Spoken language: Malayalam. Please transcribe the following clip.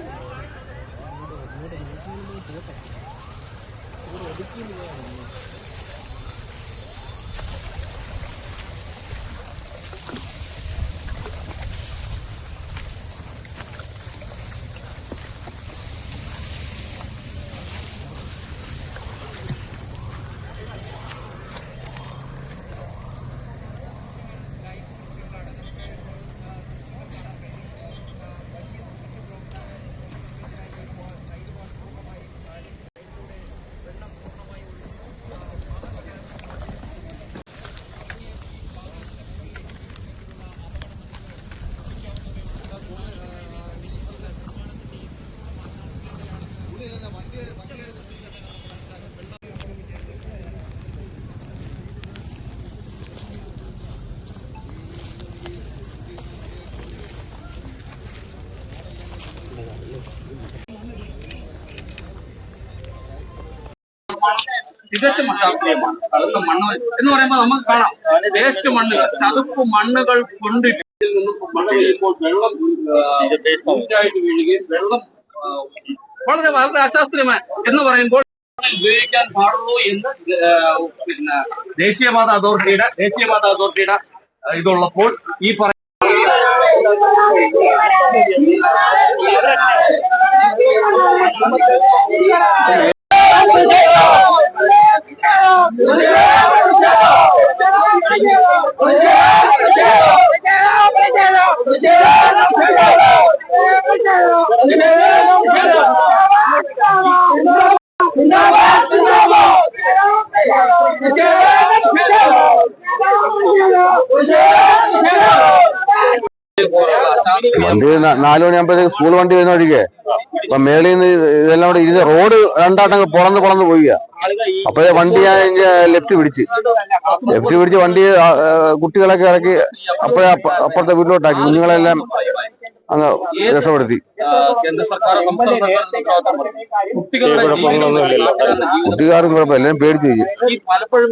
ഇങ്ങോട്ട് ഇങ്ങോട്ട് ഇങ്ങോട്ട് ഇങ്ങോട്ട് ഇങ്ങോട്ട് ഇങ്ങോട്ട് ഇടുക്കി തികച്ചും അശാസ്ത്രീയമാണ് കറുത്ത മണ്ണ് എന്ന് പറയുമ്പോൾ നമുക്ക് കാണാം വേസ്റ്റ് മണ്ണുകൾ ചതുപ്പ് മണ്ണുകൾ കൊണ്ടിട്ട് നിന്നും മണ്ണ് വീഴുമ്പോൾ വെള്ളം വീഴുകയും വെള്ളം വളരെ വളരെ അശാസ്ത്രീയമായ എന്ന് പറയുമ്പോൾ ഉപയോഗിക്കാൻ പാടുള്ളൂ എന്ന് പിന്നെ ദേശീയപാത അതോറിറ്റിയുടെ ദേശീയപാത അതോറിറ്റിയുടെ ഇതുള്ളപ്പോൾ ഈ പറ വണ്ടി നാലു മണിയാകുമ്പോഴത്തേക്ക് സ്കൂൾ വണ്ടി വരുന്ന വഴിക്കേ. അപ്പൊ മേളിൽ നിന്ന് ഇതെല്ലാം കൂടെ ഇരുന്ന് റോഡ് രണ്ടാട്ടങ്ങ് പുറന്ന് പുറന്ന് പോവുക. അപ്പോഴേ വണ്ടി ഞാൻ ലെഫ്റ്റ് പിടിച്ച്. ലെഫ്റ്റ് പിടിച്ച് വണ്ടി കുട്ടികളൊക്കെ ഇറക്കി അപ്പോഴേ അപ്പ- അപ്പുറത്തെ വീട്ടിലോട്ടാക്കി. കുഞ്ഞുങ്ങളെല്ലാം അങ്ങ് രക്ഷപ്പെടുത്തി. കുട്ടികാർക്കും കുഴപ്പമില്ല. എല്ലാവരും